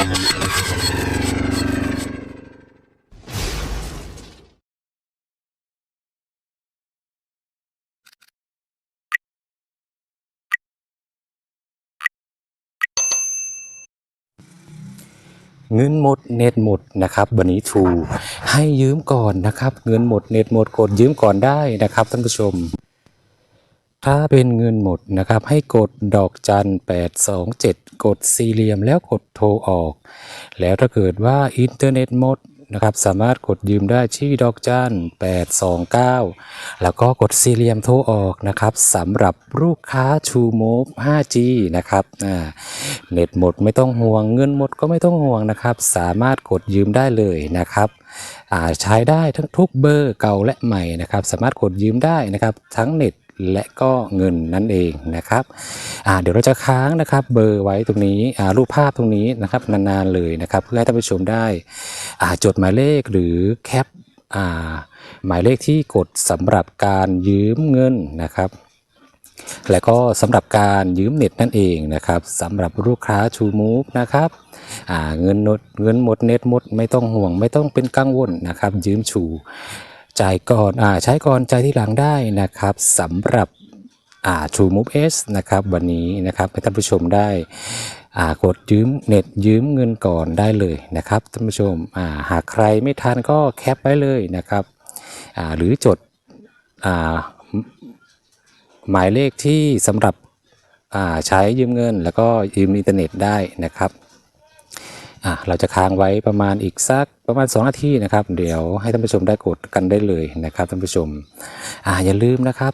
เงินหมดเน็ตหมดนะครับวันนี้ทูให้ยืมก่อนนะครับ เงินหมดเน็ตหมดกดยืมก่อนได้นะครับท่านผู้ชม ถ้าเป็นเงินหมดนะครับ ให้กดดอกจัน 827 กดสี่เหลี่ยมแล้วกดโทรออก แล้วถ้าเกิดว่าอินเทอร์เน็ตหมดนะครับสามารถกดยืมได้ที่ดอกจัน 829 แล้วก็กดสี่เหลี่ยมโทรออกนะครับสำหรับลูกค้า True Move 5G นะครับเน็ตหมดไม่ต้องห่วง เงินหมดก็ไม่ต้องห่วงนะครับ สามารถกดยืมได้เลยนะครับใช้ได้ทั้งทุกเบอร์เก่าและใหม่นะครับ สามารถกดยืมได้นะครับ ทั้งเน็ต และก็เงินนั่นเองนะครับเดี๋ยวเราจะค้างนะครับเบอร์ไว้ตรงนี้รูปภาพตรงนี้นะครับนานๆเลยนะครับเพื่อให้ท่านผู้ชมได้จดหมายเลขหรือแคปหมายเลขที่กดสำหรับการยืมเงินนะครับและก็สำหรับการยืมเน็ตนั่นเองนะครับสำหรับลูกค้า True Move นะครับเงินหมดเงินหมดเน็ตหมดไม่ต้องห่วงไม่ต้องเป็นกังวลนะครับยืมชู จ่ายก่อนอ่าใช้ก่อนจ่ายที่หลังได้นะครับสำหรับอ่า True Move S นะครับวันนี้นะครับให้ท่านผู้ชมได้อ่ากดยืมเน็ตยืมเงินก่อนได้เลยนะครับท่านผู้ชมอ่าหากใครไม่ทันก็แคปไว้เลยนะครับอ่าหรือจดอ่าหมายเลขที่สำหรับอ่าใช้ยืมเงินแล้วก็ยืมอินเทอร์เน็ตได้นะครับ อะเราจะค้างไว้ประมาณอีกสักประมาณ 2 นาทีนะครับ เดี๋ยวให้ท่านผู้ชมได้กดกันได้เลยนะครับท่านผู้ชมอ่าอย่าลืมนะครับ